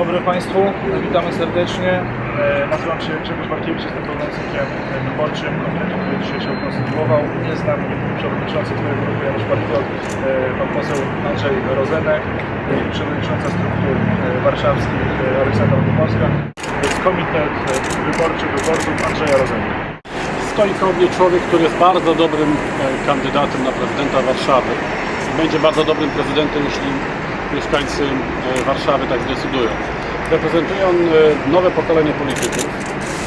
dobry Państwu, witamy serdecznie. E, Nazywam się Grzegorz Barkiewicz, jestem pełnomocnikiem wyborczym komitetu, który dzisiaj się konstytuował. Jest z nami przewodniczący Twojego grupy Janusz Patriot, e, pan poseł Andrzej Rozenek i przewodnicząca struktur e, warszawskich e, Aleksandra Dubowska. To jest komitet e, wyborczy wyborców Andrzeja Rozenka. Stoi koło mnie człowiek, który jest bardzo dobrym e, kandydatem na prezydenta Warszawy. Będzie bardzo dobrym prezydentem, jeśli mieszkańcy e, Warszawy tak zdecydują. Reprezentuje on nowe pokolenie polityków,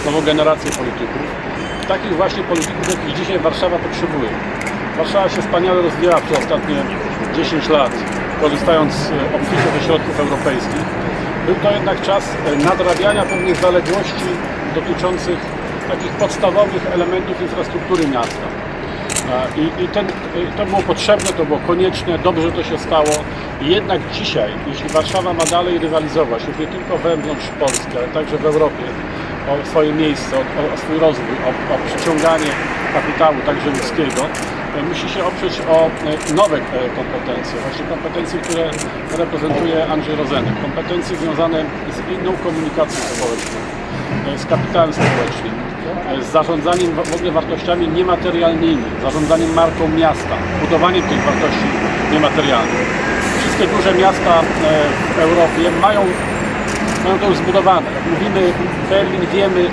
nową generację polityków. Takich właśnie polityków, jakich dzisiaj Warszawa potrzebuje. Warszawa się wspaniale rozwijała przez ostatnie 10 lat, korzystając e, obficie ze środków europejskich. Był to jednak czas e, nadrabiania pewnych zaległości dotyczących takich podstawowych elementów infrastruktury miasta. I, i ten, to było potrzebne, to było konieczne, dobrze to się stało. Jednak dzisiaj, jeśli Warszawa ma dalej rywalizować, już nie tylko wewnątrz Polski, ale także w Europie, o swoje miejsce, o, o, swój rozwój, o, o przyciąganie kapitału, także ludzkiego, e, musi się oprzeć o e, nowe e, kompetencje, właśnie kompetencje, które reprezentuje Andrzej Rozenek, kompetencje związane z inną komunikacją społeczną, z kapitałem społecznym, zarządzaniem w ogóle wartościami niematerialnymi, zarządzaniem marką miasta, budowaniem tych wartości niematerialnych. Wszystkie duże miasta e, w Europie mają, mają to już zbudowane. Jak mówimy Berlin, wiemy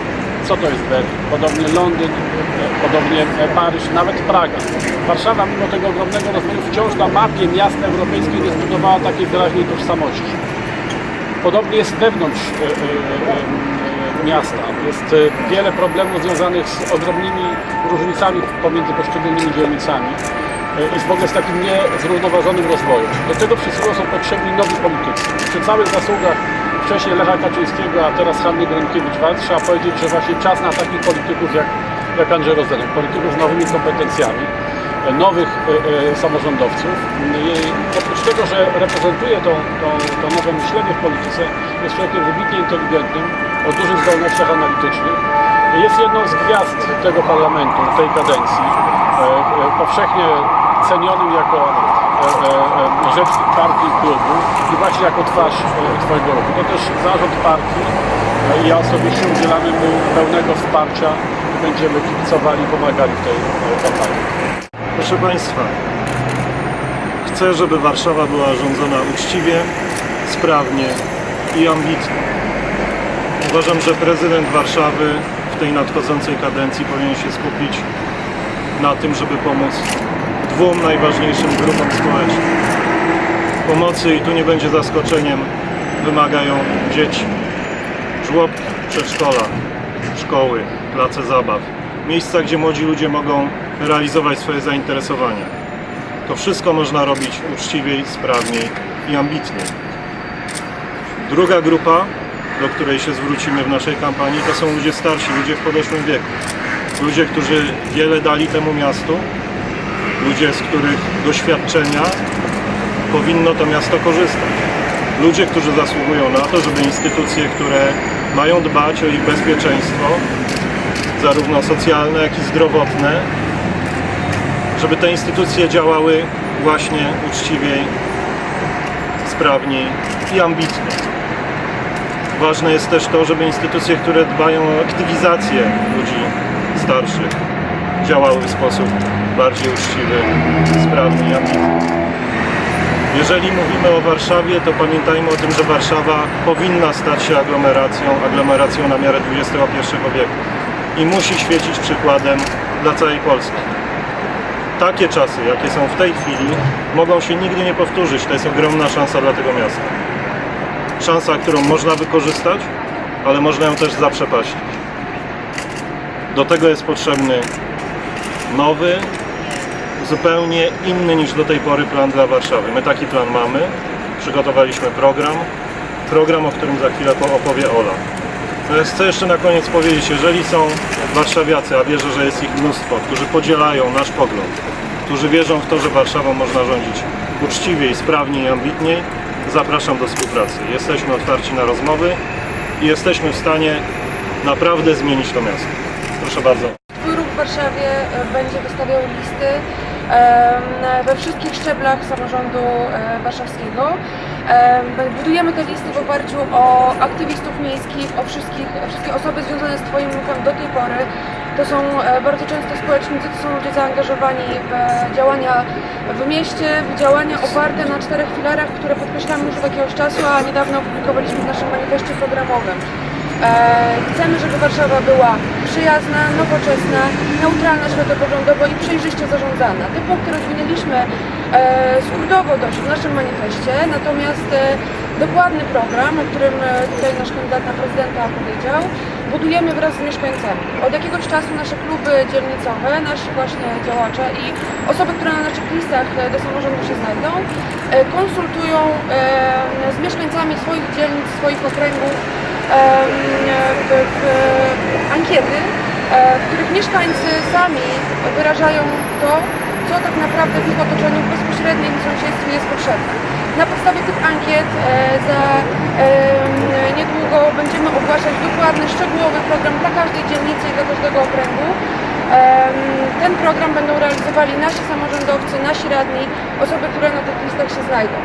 co to jest Berlin. Podobnie Londyn, e, podobnie e, Paryż, nawet Praga. Warszawa mimo tego ogromnego rozwoju wciąż na mapie miast europejskich nie zbudowała takiej wyraźnej tożsamości. Podobnie jest wewnątrz miasta. Jest e, wiele problemów związanych z ogromnymi różnicami pomiędzy poszczególnymi dzielnicami i z w ogóle z takim niezrównoważonym rozwojem. Do tego wszystkiego są potrzebni nowi politycy. Przy całych zasługach wcześniej Lecha Kaczyńskiego, a teraz Hanny Gronkiewicz-Waltz trzeba powiedzieć, że właśnie czas na takich polityków jak, jak Andrzej Rozenek, polityków z nowymi kompetencjami, e, nowych samorządowców. I oprócz tego, że reprezentuje to, to, to nowe myślenie w polityce, jest człowiekiem wybitnie inteligentnym, o dużych zdolnościach analitycznych. Jest jedną z gwiazd tego parlamentu, tej kadencji, e, e, powszechnie cenionym jako e, rzecznik partii i klubu i właśnie jako twarz Twojego ruchu. To też zarząd partii i ja osobiście udzielamy mu pełnego wsparcia i będziemy kibicowali i pomagali w tej kampanii. Proszę Państwa, chcę, żeby Warszawa była rządzona uczciwie, sprawnie i ambitnie. Uważam, że prezydent Warszawy w tej nadchodzącej kadencji powinien się skupić na tym, żeby pomóc dwóm najważniejszym grupom społecznym. Pomocy, i tu nie będzie zaskoczeniem, wymagają dzieci. Żłobki, przedszkola, szkoły, place zabaw. Miejsca, gdzie młodzi ludzie mogą realizować swoje zainteresowania. To wszystko można robić uczciwiej, sprawniej i ambitniej. Druga grupa, do której się zwrócimy w naszej kampanii, to są ludzie starsi, ludzie w podeszłym wieku. Ludzie, którzy wiele dali temu miastu, ludzie, z których doświadczenia powinno to miasto korzystać. Ludzie, którzy zasługują na to, żeby instytucje, które mają dbać o ich bezpieczeństwo, zarówno socjalne, jak i zdrowotne, żeby te instytucje działały właśnie uczciwiej, sprawniej i ambitniej. Ważne jest też to, żeby instytucje, które dbają o aktywizację ludzi starszych, działały w sposób bardziej uczciwy, sprawny i ambitny. Jeżeli mówimy o Warszawie, to pamiętajmy o tym, że Warszawa powinna stać się aglomeracją, aglomeracją na miarę XXI wieku i musi świecić przykładem dla całej Polski. Takie czasy, jakie są w tej chwili, mogą się nigdy nie powtórzyć. To jest ogromna szansa dla tego miasta. Szansa, którą można wykorzystać, ale można ją też zaprzepaścić. Do tego jest potrzebny nowy, zupełnie inny niż do tej pory plan dla Warszawy. My taki plan mamy, przygotowaliśmy program, program, o którym za chwilę po- opowie Ola. Natomiast chcę jeszcze na koniec powiedzieć, jeżeli są warszawiacy, a wierzę, że jest ich mnóstwo, którzy podzielają nasz pogląd, którzy wierzą w to, że Warszawą można rządzić uczciwiej, sprawniej i ambitniej, zapraszam do współpracy. Jesteśmy otwarci na rozmowy i jesteśmy w stanie naprawdę zmienić to miasto. Proszę bardzo. Twój ruch w Warszawie e, będzie wystawiał listy we wszystkich szczeblach samorządu e, warszawskiego. Em, Budujemy te listy w oparciu o aktywistów miejskich, o wszystkich, wszystkie osoby związane z Twoim ruchem do tej pory. To są e, bardzo często społecznicy, to są ludzie zaangażowani w działania w mieście, w działania oparte na czterech filarach, które podkreślamy już od jakiegoś czasu, a niedawno opublikowaliśmy w naszym manifestie programowym. E, Chcemy, żeby Warszawa była przyjazna, nowoczesna, neutralna światopoglądowo i przejrzyście zarządzana. Te punkty rozwinęliśmy e, skrótowo dość w naszym manifestie, natomiast e, dokładny program, o którym tutaj nasz kandydat na prezydenta powiedział, budujemy wraz z mieszkańcami. Od jakiegoś czasu nasze kluby dzielnicowe, nasi właśnie działacze i osoby, które na naszych listach do samorządu się znajdą, konsultują z mieszkańcami swoich dzielnic, swoich okręgów w, w ankiety, e, w których mieszkańcy sami wyrażają to, co tak naprawdę w ich otoczeniu w bezpośrednim sąsiedztwie jest potrzebne. Na podstawie tych ankiet e, za niedługo będziemy ogłaszać dokładny, szczegółowy program dla każdej dzielnicy i dla każdego okręgu. Ten program będą realizowali nasi samorządowcy, nasi radni, osoby, które na tych listach się znajdą.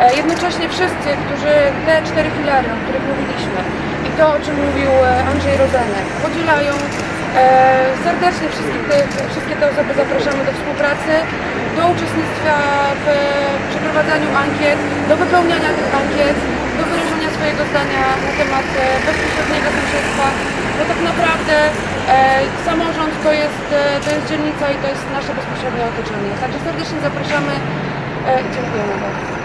E, Jednocześnie wszyscy, którzy te cztery filary, o których mówiliśmy i to, o czym mówił e, Andrzej Rozenek, podzielają, e, serdecznie wszystkich tych, wszystkie te osoby zapraszamy do współpracy, do uczestnictwa w przeprowadzaniu ankiet, do wypełniania tych ankiet, do wyrażenia swojego zdania na temat bezpośredniego sąsiedztwa, bo tak naprawdę samorząd to jest, to jest dzielnica i to jest nasze bezpośrednie otoczenie. Także serdecznie zapraszamy i dziękujemy bardzo.